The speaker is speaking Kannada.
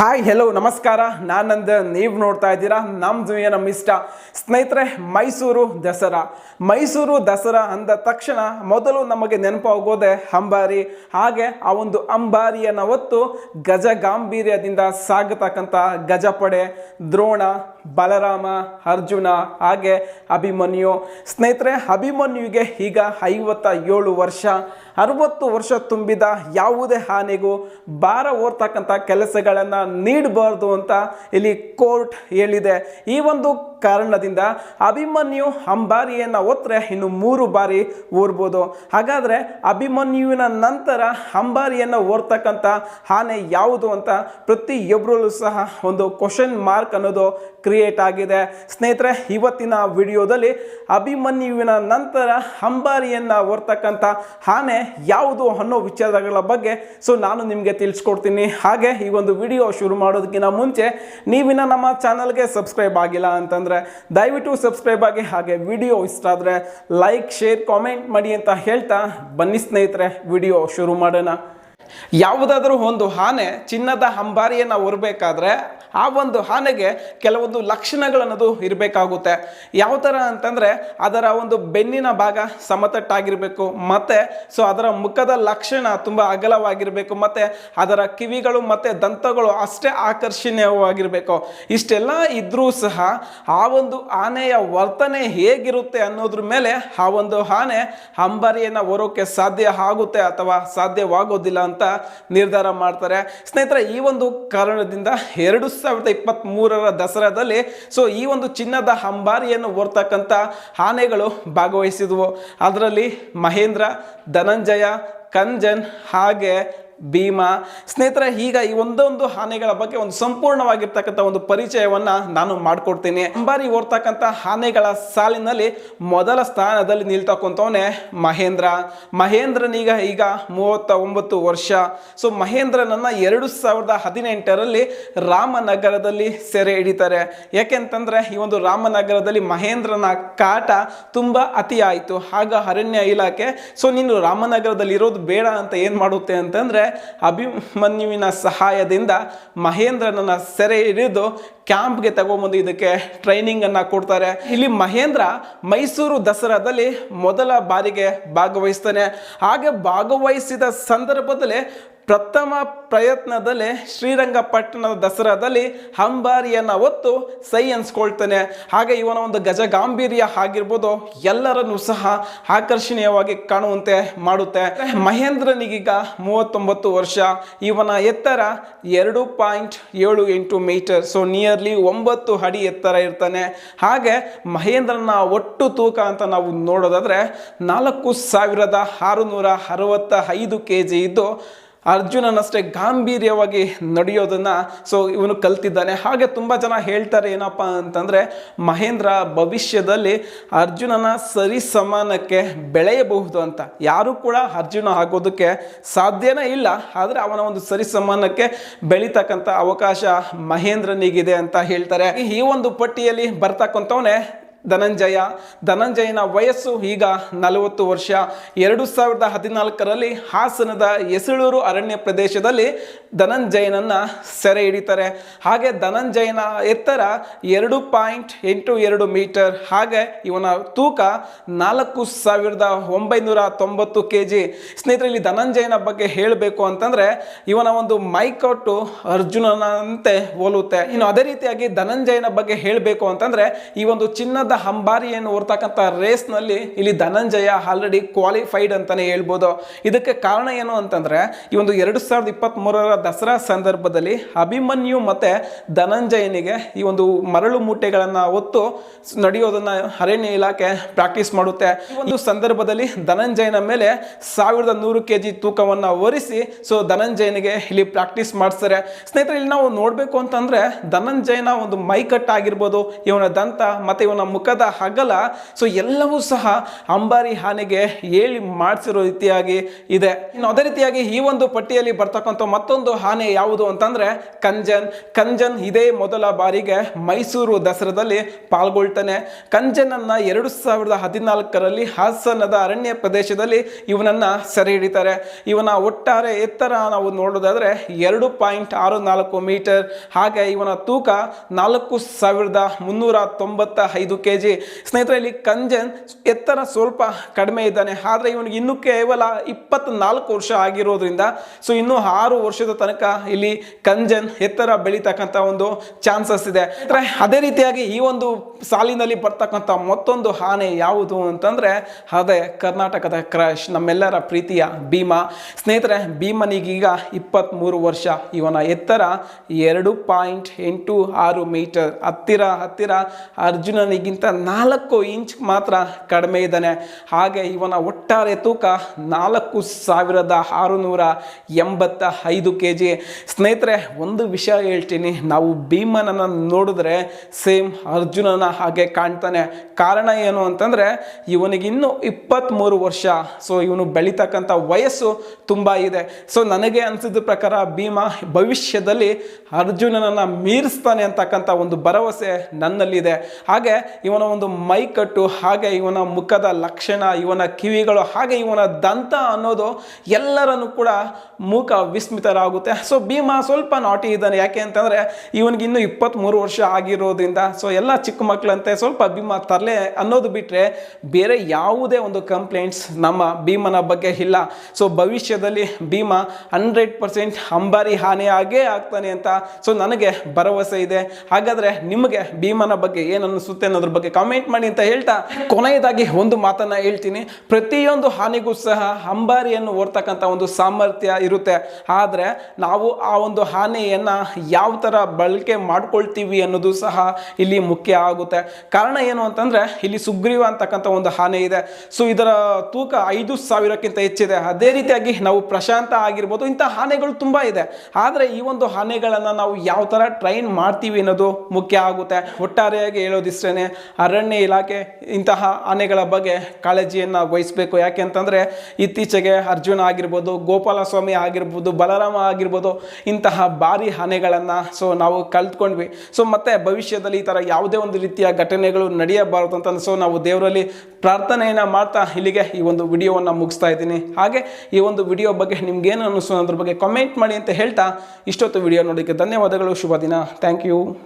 ಹಾಯ್ ಹೆಲೋ ನಮಸ್ಕಾರ. ನಾನಂದ ನೀವು ನೋಡ್ತಾ ಇದ್ದೀರಾ. ನಮ್ಮ ಇಷ್ಟ. ಸ್ನೇಹಿತರೆ, ಮೈಸೂರು ದಸರಾ. ಮೈಸೂರು ದಸರಾ ಅಂದ ತಕ್ಷಣ ಮೊದಲು ನಮಗೆ ನೆನಪಾಗೋದೆ ಅಂಬಾರಿ. ಹಾಗೆ ಆ ಒಂದು ಅಂಬಾರಿಯನ್ನು ಹೊತ್ತು ಗಜ ಗಾಂಭೀರ್ಯದಿಂದ ಸಾಗತಕ್ಕಂಥ ಗಜಪಡೆ, ದ್ರೋಣ ಬಲರಾಮ, ಅರ್ಜುನ, ಹಾಗೆ ಅಭಿಮನ್ಯು. ಸ್ನೇಹಿತರೆ, ಅಭಿಮನ್ಯುಗೆ ಈಗ ಐವತ್ತ ಏಳು ವರ್ಷ. ಅರವತ್ತು ವರ್ಷ ತುಂಬಿದ ಯಾವುದೇ ಹಾನಿಗೂ ಭಾರ ಓರ್ತಕ್ಕಂಥ ಕೆಲಸಗಳನ್ನು ನೀಡಬಾರ್ದು ಅಂತ ಇಲ್ಲಿ ಕೋರ್ಟ್ ಹೇಳಿದೆ. ಈ ಒಂದು ಕಾರಣದಿಂದ ಅಭಿಮನ್ಯು ಅಂಬಾರಿಯನ್ನು ಒತ್ತರೆ ಇನ್ನು ಮೂರು ಬಾರಿ ಓರ್ಬೋದು ಹಾಗಾದರೆ ಅಭಿಮನ್ಯುವಿನ ನಂತರ ಅಂಬಾರಿಯನ್ನು ಓರ್ತಕ್ಕಂಥ ಆನೆ ಯಾವುದು ಅಂತ ಪ್ರತಿಯೊಬ್ಬರಲ್ಲೂ ಸಹ ಒಂದು ಕ್ವಶನ್ ಮಾರ್ಕ್ ಅನ್ನೋದು ಕ್ರಿಯೇಟ್ ಆಗಿದೆ. ಸ್ನೇಹಿತರೆ, ಇವತ್ತಿನ ವಿಡಿಯೋದಲ್ಲಿ ಅಭಿಮನ್ಯುವಿನ ನಂತರ ಅಂಬಾರಿಯನ್ನು ಓರ್ತಕ್ಕಂಥ ಆನೆ ಯಾವುದು ಅನ್ನೋ ವಿಚಾರಗಳ ಬಗ್ಗೆ ಸೊ ನಾನು ನಿಮಗೆ ತಿಳಿಸ್ಕೊಡ್ತೀನಿ. ಹಾಗೆ ಈ ಒಂದು ವಿಡಿಯೋ ಶುರು ಮಾಡೋದಕ್ಕಿಂತ ಮುಂಚೆ ನೀವಿನ ನಮ್ಮ ಚಾನಲ್ಗೆ ಸಬ್ಸ್ಕ್ರೈಬ್ ಆಗಿಲ್ಲ ಅಂತಂದರೆ ದಯವಿಟ್ಟು ಸಬ್ಸ್ಕ್ರೈಬ್ ಆಗಿ ಹಾಗೆ ವಿಡಿಯೋ ಇಷ್ಟ ಆದರೆ ಲೈಕ್ ಶೇರ್ ಕಾಮೆಂಟ್ ಮಾಡಿ ಅಂತ ಹೇಳ್ತಾ ಬನ್ನಿ ಸ್ನೇಹಿತರೆ ವಿಡಿಯೋ ಶುರು ಮಾಡೋಣ. ಯಾವುದಾದ್ರೂ ಒಂದು ಆನೆ ಚಿನ್ನದ ಅಂಬಾರಿಯನ್ನು ಹೊರಬೇಕಾದ್ರೆ ಆ ಒಂದು ಆನೆಗೆ ಕೆಲವೊಂದು ಲಕ್ಷಣಗಳನ್ನೋದು ಇರಬೇಕಾಗುತ್ತೆ. ಯಾವ ಥರ ಅಂತಂದರೆ ಅದರ ಒಂದು ಬೆನ್ನಿನ ಭಾಗ ಸಮತಟ್ಟಾಗಿರಬೇಕು, ಮತ್ತು ಸೊ ಅದರ ಮುಖದ ಲಕ್ಷಣ ತುಂಬ ಅಗಲವಾಗಿರಬೇಕು, ಮತ್ತು ಅದರ ಕಿವಿಗಳು ಮತ್ತು ದಂತಗಳು ಅಷ್ಟೇ ಆಕರ್ಷಣೀಯವಾಗಿರಬೇಕು. ಇಷ್ಟೆಲ್ಲ ಇದ್ದರೂ ಸಹ ಆ ಒಂದು ಆನೆಯ ವರ್ತನೆ ಹೇಗಿರುತ್ತೆ ಅನ್ನೋದ್ರ ಮೇಲೆ ಆ ಒಂದು ಆನೆ ಅಂಬಾರಿಯನ್ನು ಹೊರೋಕ್ಕೆ ಸಾಧ್ಯ ಆಗುತ್ತೆ ಅಥವಾ ಸಾಧ್ಯವಾಗೋದಿಲ್ಲ ಅಂತ ನಿರ್ಧಾರ ಮಾಡ್ತಾರೆ. ಸ್ನೇಹಿತರೆ, ಈ ಒಂದು ಕಾರಣದಿಂದ ಎರಡು ಸಾವಿರದ ಇಪ್ಪತ್ತ್ ಮೂರರ ದಸರಾದಲ್ಲಿ ಸೊ, ಈ ಒಂದು ಚಿನ್ನದ ಅಂಬಾರಿಯನ್ನು ಹೊರ್ತಕ್ಕಂಥ ಆನೆಗಳು ಭಾಗವಹಿಸಿದವು. ಅದರಲ್ಲಿ ಮಹೇಂದ್ರ, ಧನಂಜಯ, ಕಂಜನ್ ಹಾಗೆ ಭೀಮಾ. ಸ್ನೇಹಿತರೆ, ಈಗ ಈ ಒಂದೊಂದು ಆನೆಗಳ ಬಗ್ಗೆ ಒಂದು ಸಂಪೂರ್ಣವಾಗಿರ್ತಕ್ಕಂಥ ಒಂದು ಪರಿಚಯವನ್ನ ನಾನು ಮಾಡಿಕೊಡ್ತೀನಿ. ಅಂಬಾರಿ ಓರ್ತಕ್ಕಂಥ ಆನೆಗಳ ಸಾಲಿನಲ್ಲಿ ಮೊದಲ ಸ್ಥಾನದಲ್ಲಿ ನಿಲ್ತಕ್ಕಂಥವನೇ ಮಹೇಂದ್ರ. ಮಹೇಂದ್ರನೀಗ ಈಗ ಮೂವತ್ತ ಒಂಬತ್ತು ವರ್ಷ. ಸೊ ಮಹೇಂದ್ರನನ್ನ ಎರಡು ಸಾವಿರದ ಹದಿನೆಂಟರಲ್ಲಿ ರಾಮನಗರದಲ್ಲಿ ಸೆರೆ ಹಿಡಿತಾರೆ. ಯಾಕೆಂತಂದ್ರೆ, ಈ ಒಂದು ರಾಮನಗರದಲ್ಲಿ ಮಹೇಂದ್ರನ ಕಾಟ ತುಂಬಾ ಅತಿ ಆಯಿತು ಆಗ ಅರಣ್ಯ ಇಲಾಖೆ, ಸೊ, ನೀನು ರಾಮನಗರದಲ್ಲಿ ಇರೋದು ಬೇಡ ಅಂತ ಏನು ಮಾಡುತ್ತೆ? ಅಂತಂದ್ರೆ ಅಭಿಮನ್ಯುವಿನ ಸಹಾಯದಿಂದ ಮಹೇಂದ್ರನನ್ನು ಸೆರೆ ಹಿಡಿದು ಕ್ಯಾಂಪ್ಗೆ ತಗೊಂಬಂದು ಇದಕ್ಕೆ ಟ್ರೈನಿಂಗನ್ನು ಕೊಡ್ತಾರೆ. ಇಲ್ಲಿ ಮಹೇಂದ್ರ ಮೈಸೂರು ದಸರಾದಲ್ಲಿ ಮೊದಲ ಬಾರಿಗೆ ಭಾಗವಹಿಸ್ತಾನೆ. ಹಾಗೆ ಭಾಗವಹಿಸಿದ ಸಂದರ್ಭದಲ್ಲಿ ಪ್ರಥಮ ಪ್ರಯತ್ನದಲ್ಲಿ ಶ್ರೀರಂಗಪಟ್ಟಣದ ದಸರಾದಲ್ಲಿ ಅಂಬಾರಿಯನ್ನು ಹೊತ್ತು ಸೈ ಅನ್ಸ್ಕೊಳ್ತಾನೆ ಹಾಗೆ ಇವನ ಒಂದು ಗಜ ಗಾಂಭೀರ್ಯ ಆಗಿರ್ಬೋದು ಎಲ್ಲರನ್ನೂ ಸಹ ಆಕರ್ಷಣೀಯವಾಗಿ ಕಾಣುವಂತೆ ಮಾಡುತ್ತೆ. ಮಹೇಂದ್ರನಿಗೀಗ ಮೂವತ್ತೊಂಬತ್ತು ವರ್ಷ. ಇವನ ಎತ್ತರ ಎರಡು ಪಾಯಿಂಟ್ ಏಳು ಎಂಟು ಮೀಟರ್ ಸೊ ನಿಯರ್ಲಿ ಒಂಬತ್ತು ಅಡಿ ಎತ್ತರ ಇರ್ತಾನೆ. ಹಾಗೆ ಮಹೇಂದ್ರನ ಒಟ್ಟು ತೂಕ ಅಂತ ನಾವು ನೋಡೋದಾದರೆ ನಾಲ್ಕು ಸಾವಿರದ ಆರುನೂರ ಅರವತ್ತ ಐದು ಕೆ ಜಿ ಇದ್ದು ಅರ್ಜುನನಷ್ಟೇ ಗಾಂಭೀರ್ಯವಾಗಿ ನಡೆಯೋದನ್ನ ಸೊ ಇವನು ಕಲ್ತಿದ್ದಾನೆ. ಹಾಗೆ ತುಂಬ ಜನ ಹೇಳ್ತಾರೆ, ಏನಪ್ಪ ಅಂತಂದರೆ, ಮಹೇಂದ್ರ ಭವಿಷ್ಯದಲ್ಲಿ ಅರ್ಜುನನ ಸರಿ ಸಮಾನಕ್ಕೆ ಬೆಳೆಯಬಹುದು ಅಂತ. ಯಾರು ಕೂಡ ಅರ್ಜುನ ಆಗೋದಕ್ಕೆ ಸಾಧ್ಯನೇ ಇಲ್ಲ. ಆದರೆ ಅವನ ಒಂದು ಸರಿ ಸಮಾನಕ್ಕೆ ಬೆಳೀತಕ್ಕಂಥ ಅವಕಾಶ ಮಹೇಂದ್ರನಿಗಿದೆ ಅಂತ ಹೇಳ್ತಾರೆ. ಈ ಒಂದು ಪಟ್ಟಿಯಲ್ಲಿ ಬರ್ತಕ್ಕಂಥವನೇ ಧನಂಜಯ. ಧನಂಜಯನ ವಯಸ್ಸು ಈಗ ನಲವತ್ತು ವರ್ಷ. ಎರಡು ಸಾವಿರದ ಹದಿನಾಲ್ಕರಲ್ಲಿ ಹಾಸನದ ಎಸಳೂರು ಅರಣ್ಯ ಪ್ರದೇಶದಲ್ಲಿ ಧನಂಜಯನನ್ನು ಸೆರೆ ಹಿಡಿತಾರೆ. ಹಾಗೆ ಧನಂಜಯನ ಎತ್ತರ ಎರಡು ಪಾಯಿಂಟ್ ಎಂಟು ಎರಡು ಮೀಟರ್. ಹಾಗೆ ಇವನ ತೂಕ ನಾಲ್ಕು ಸಾವಿರದ ಒಂಬೈನೂರ ತೊಂಬತ್ತು ಕೆ ಜಿ ಸ್ನೇಹಿತರೆ ಇಲ್ಲಿ ಧನಂಜಯನ ಬಗ್ಗೆ ಹೇಳಬೇಕು ಅಂತಂದರೆ ಇವನ ಒಂದು ಮೈಕಟ್ಟು ಅರ್ಜುನನಂತೆ ಹೋಲುತ್ತೆ. ಇನ್ನು ಅದೇ ರೀತಿಯಾಗಿ ಧನಂಜಯನ ಬಗ್ಗೆ ಹೇಳಬೇಕು ಅಂತಂದರೆ ಈ ಒಂದು ಚಿನ್ನದ ಅಂಬಾರಿಯನ್ನು ಓರ್ತಕ್ಕಂಥ ರೇಸ್ನಲ್ಲಿ ಇಲ್ಲಿ ಧನಂಜಯ ಆಲ್ರೆಡಿ ಕ್ವಾಲಿಫೈಡ್ ಅಂತಲೇ ಹೇಳ್ಬೋದು. ಇದಕ್ಕೆ ಕಾರಣ ಏನು ಅಂತಂದರೆ, ಈ ಒಂದು ಎರಡು ಸಾವಿರದ ಇಪ್ಪತ್ತ್ಮೂರರ ದಸರಾ ಸಂದರ್ಭದಲ್ಲಿ ಅಭಿಮನ್ಯು ಮತ್ತೆ ಧನಂಜಯನಿಗೆ ಈ ಒಂದು ಮರಳು ಮೂಟೆಗಳನ್ನು ಹೊತ್ತು ನಡೆಯೋದನ್ನ ಅರಣ್ಯ ಇಲಾಖೆ ಪ್ರಾಕ್ಟೀಸ್ ಮಾಡುತ್ತೆ. ಒಂದು ಸಂದರ್ಭದಲ್ಲಿ ಧನಂಜಯನ ಮೇಲೆ ಸಾವಿರದ ನೂರು ಕೆ ಜಿ ತೂಕವನ್ನು ಹೊರಿಸಿ ಸೊ ಧನಂಜಯನಿಗೆ ಇಲ್ಲಿ ಪ್ರಾಕ್ಟೀಸ್ ಮಾಡಿಸ್ತಾರೆ. ಸ್ನೇಹಿತರೆ, ಇಲ್ಲಿ ನಾವು ನೋಡಬೇಕು ಅಂತಂದರೆ, ಧನಂಜಯನ ಒಂದು ಮೈಕಟ್ ಆಗಿರ್ಬೋದು ಇವನ ದಂತ ಮತ್ತು ಇವನ ಮುಖದ ಹಗಲ. ಸೊ ಎಲ್ಲವೂ ಸಹ ಅಂಬಾರಿ ಆನೆಗೆ ಹೇಳಿ ಮಾಡಿಸಿರೋ ರೀತಿಯಾಗಿ ಇದೆ. ಇನ್ನು ಅದೇ ರೀತಿಯಾಗಿ ಈ ಒಂದು ಪಟ್ಟಿಯಲ್ಲಿ ಬರ್ತಕ್ಕಂಥ ಮತ್ತೊಂದು ಆನೆ ಯಾವುದು ಅಂತಂದ್ರೆ, ಕಂಜನ್. ಕಂಜನ್ ಇದೇ ಮೊದಲ ಬಾರಿಗೆ ಮೈಸೂರು ದಸರಾದಲ್ಲಿ ಪಾಲ್ಗೊಳ್ತಾನೆ. ಕಂಜನನ್ನು ಎರಡು ಸಾವಿರದ ಹದಿನಾಲ್ಕರಲ್ಲಿ ಹಾಸನದ ಅರಣ್ಯ ಪ್ರದೇಶದಲ್ಲಿ ಇವನನ್ನ ಸೆರೆ ಹಿಡಿತಾರೆ. ಇವನ ಒಟ್ಟಾರೆ ಎತ್ತರ ನಾವು ನೋಡೋದಾದ್ರೆ ಎರಡು ಪಾಯಿಂಟ್ ಆರು ನಾಲ್ಕು ಮೀಟರ್. ಹಾಗೆ ಇವನ ತೂಕ ನಾಲ್ಕು ಸಾವಿರದ ಮುನ್ನೂರ ತೊಂಬತ್ತ ಐದು ಕೆ ಜಿ ಸ್ನೇಹಿತರೆ ಇಲ್ಲಿ ಕಂಜನ್ ಎತ್ತರ ಸ್ವಲ್ಪ ಕಡಿಮೆ ಇದ್ದಾನೆ. ಆದರೆ ಇವನಿಗೆ ಇನ್ನೂ ಕೇವಲ ಇಪ್ಪತ್ನಾಲ್ಕು ವರ್ಷ ಆಗಿರೋದ್ರಿಂದ ಸೊ ಇನ್ನೂ ಆರು ವರ್ಷದ ತನಕ ಇಲ್ಲಿ ಕಂಜನ್ ಎತ್ತರ ಬೆಳೀತಕ್ಕಂಥ ಒಂದು ಚಾನ್ಸಸ್ ಇದೆ. ಅದೇ ರೀತಿಯಾಗಿ ಈ ಒಂದು ಸಾಲಿನಲ್ಲಿ ಬರ್ತಕ್ಕಂಥ ಮತ್ತೊಂದು ಆನೆ ಯಾವುದು ಅಂತಂದ್ರೆ, ಅದೇ ಕರ್ನಾಟಕದ ಕ್ರಶ್ ನಮ್ಮೆಲ್ಲರ ಪ್ರೀತಿಯ ಭೀಮಾ. ಸ್ನೇಹಿತರೆ, ಭೀಮನಿಗೀಗ ಇಪ್ಪತ್ತ್ಮೂರು ವರ್ಷ. ಇವನ ಎತ್ತರ ಎರಡು ಪಾಯಿಂಟ್ ಎಂಟು ಆರು ಮೀಟರ್. ಹತ್ತಿರ ಹತ್ತಿರ ಅರ್ಜುನನಿಗಿಂತ ನಾಲ್ಕು ಇಂಚ್ ಮಾತ್ರ ಕಡಿಮೆ ಇದ್ದಾನೆ. ಹಾಗೆ ಇವನ ಒಟ್ಟಾರೆ ತೂಕ ನಾಲ್ಕು ಸಾವಿರದ ಆರುನೂರ ಎಂಬತ್ತ ಐದು ಕೆ ಜಿ ಸ್ನೇಹಿತರೆ, ಒಂದು ವಿಷಯ ಹೇಳ್ತೀನಿ. ನಾವು ಭೀಮನನ್ನು ನೋಡಿದ್ರೆ ಸೇಮ್ ಅರ್ಜುನನ ಹಾಗೆ ಕಾಣ್ತಾನೆ. ಕಾರಣ ಏನು ಅಂತಂದರೆ, ಇವನಿಗಿನ್ನೂ ಇಪ್ಪತ್ತ್ಮೂರು ವರ್ಷ. ಸೊ ಇವನು ಬೆಳೀತಕ್ಕಂಥ ವಯಸ್ಸು ತುಂಬ ಇದೆ. ಸೊ ನನಗೆ ಅನಿಸಿದ ಪ್ರಕಾರ ಭೀಮ ಭವಿಷ್ಯದಲ್ಲಿ ಅರ್ಜುನನನ್ನು ಮೀರಿಸ್ತಾನೆ ಅಂತಕ್ಕಂಥ ಒಂದು ಭರವಸೆ ನನ್ನಲ್ಲಿದೆ. ಹಾಗೆ ಇವನ ಒಂದು ಮೈಕಟ್ಟು ಹಾಗೆ ಇವನ ಮುಖದ ಲಕ್ಷಣ, ಇವನ ಕಿವಿಗಳು, ಹಾಗೆ ಇವನ ದಂತ ಅನ್ನೋದು ಎಲ್ಲರನ್ನು ಕೂಡ ಮೂಕ ವಿಸ್ಮಿತರಾಗುತ್ತೆ. ಸೊ ಭೀಮ ಸ್ವಲ್ಪ ನಾಟಿ ಇದ್ದಾನೆ. ಯಾಕೆ ಅಂತಂದರೆ ಇವನಿಗೆ ಇನ್ನೂ ಇಪ್ಪತ್ತ್ಮೂರು ವರ್ಷ ಆಗಿರೋದ್ರಿಂದ ಸೊ ಎಲ್ಲ ಚಿಕ್ಕ ಮಕ್ಕಳಂತೆ ಸ್ವಲ್ಪ ಭೀಮ ತರಲೆ ಅನ್ನೋದು ಬಿಟ್ಟರೆ ಬೇರೆ ಯಾವುದೇ ಒಂದು ಕಂಪ್ಲೇಂಟ್ಸ್ ನಮ್ಮ ಭೀಮನ ಬಗ್ಗೆ ಇಲ್ಲ. ಸೊ ಭವಿಷ್ಯದಲ್ಲಿ ಭೀಮಾ ಹಂಡ್ರೆಡ್ ಪರ್ಸೆಂಟ್ ಅಂಬಾರಿ ಹಾನಿ ಆಗೇ ಆಗ್ತಾನೆ ಅಂತ ಸೊ ನನಗೆ ಭರವಸೆ ಇದೆ. ಹಾಗಾದರೆ ನಿಮಗೆ ಭೀಮನ ಬಗ್ಗೆ ಏನು ಅನ್ನಿಸುತ್ತೆ ಅನ್ನೋದ್ರ ಬಗ್ಗೆ ಕಾಮೆಂಟ್ ಮಾಡಿ ಅಂತ ಹೇಳ್ತಾ ಕೊನೆಯದಾಗಿ ಒಂದು ಮಾತನ್ನ ಹೇಳ್ತೀನಿ. ಪ್ರತಿಯೊಂದು ಹಾನಿಗೂ ಸಹ ಅಂಬಾರಿಯನ್ನು ಓಡ್ತಕ್ಕಂಥ ಒಂದು ಸಾಮರ್ಥ್ಯ ಇರುತ್ತೆ. ಆದರೆ ನಾವು ಆ ಒಂದು ಹಾನಿಯನ್ನು ಯಾವ ಥರ ಬಳಕೆ ಮಾಡ್ಕೊಳ್ತೀವಿ ಅನ್ನೋದು ಸಹ ಇಲ್ಲಿ ಮುಖ್ಯ ಆಗುತ್ತೆ. ಕಾರಣ ಏನು ಅಂತಂದರೆ ಇಲ್ಲಿ ಸುಗ್ರೀವ ಅಂತಕ್ಕಂಥ ಒಂದು ಹಾನಿ ಇದೆ. ಸೊ ಇದರ ತೂಕ ಐದು ಸಾವಿರಕ್ಕಿಂತ ಹೆಚ್ಚಿದೆ. ಅದೇ ರೀತಿಯಾಗಿ ನಾವು ಪ್ರಶಾಂತ ಆಗಿರ್ಬೋದು, ಇಂಥ ಆನೆಗಳು ತುಂಬ ಇದೆ. ಆದರೆ ಈ ಒಂದು ಆನೆಗಳನ್ನು ನಾವು ಯಾವ ಥರ ಟ್ರೈನ್ ಮಾಡ್ತೀವಿ ಅನ್ನೋದು ಮುಖ್ಯ ಆಗುತ್ತೆ. ಒಟ್ಟಾರೆಯಾಗಿ ಹೇಳೋದಿಷ್ಟೇ ಅರಣ್ಯ ಇಲಾಖೆ ಇಂತಹ ಆನೆಗಳ ಬಗ್ಗೆ ಕಾಳಜಿಯನ್ನು ವಹಿಸಬೇಕು. ಯಾಕೆ ಅಂತಂದರೆ ಇತ್ತೀಚೆಗೆ ಅರ್ಜುನ ಆಗಿರ್ಬೋದು, ಗೋಪಾಲಸ್ವಾಮಿ ಆಗಿರ್ಬೋದು, ಬಲರಾಮ ಆಗಿರ್ಬೋದು ಇಂತಹ ಭಾರಿ ಆನೆಗಳನ್ನು ಸೊ ನಾವು ಕಲ್ತ್ಕೊಂಡ್ವಿ ಸೊ ಮತ್ತೆ ಭವಿಷ್ಯದಲ್ಲಿ ಈ ಥರ ಯಾವುದೇ ಒಂದು ರೀತಿಯ ಘಟನೆಗಳು ನಡೆಯಬಾರದು ಅಂತ ಸೊ ನಾವು ದೇವರಲ್ಲಿ ಪ್ರಾರ್ಥನೆಯನ್ನು ಮಾಡ್ತಾ ಇಲ್ಲಿಗೆ ಈ ಒಂದು ವಿಡಿಯೋವನ್ನು ಮುಗಿಸ್ತಾ ಇದ್ದೀನಿ. ಹಾಗೆ ಈ ಒಂದು ವಿಡಿಯೋ ಬಗ್ಗೆ ನಿಮ್ಗೇನು ಅನ್ನಿಸೋ ಅದ್ರ ಬಗ್ಗೆ ಕಮೆಂಟ್ ಮಾಡಿ ಅಂತ ಹೇಳ್ತಾ ಇಷ್ಟೊತ್ತು ವಿಡಿಯೋ ನೋಡೋಕ್ಕೆ ಧನ್ಯವಾದಗಳು. ಶುಭ ದಿನ. Thank you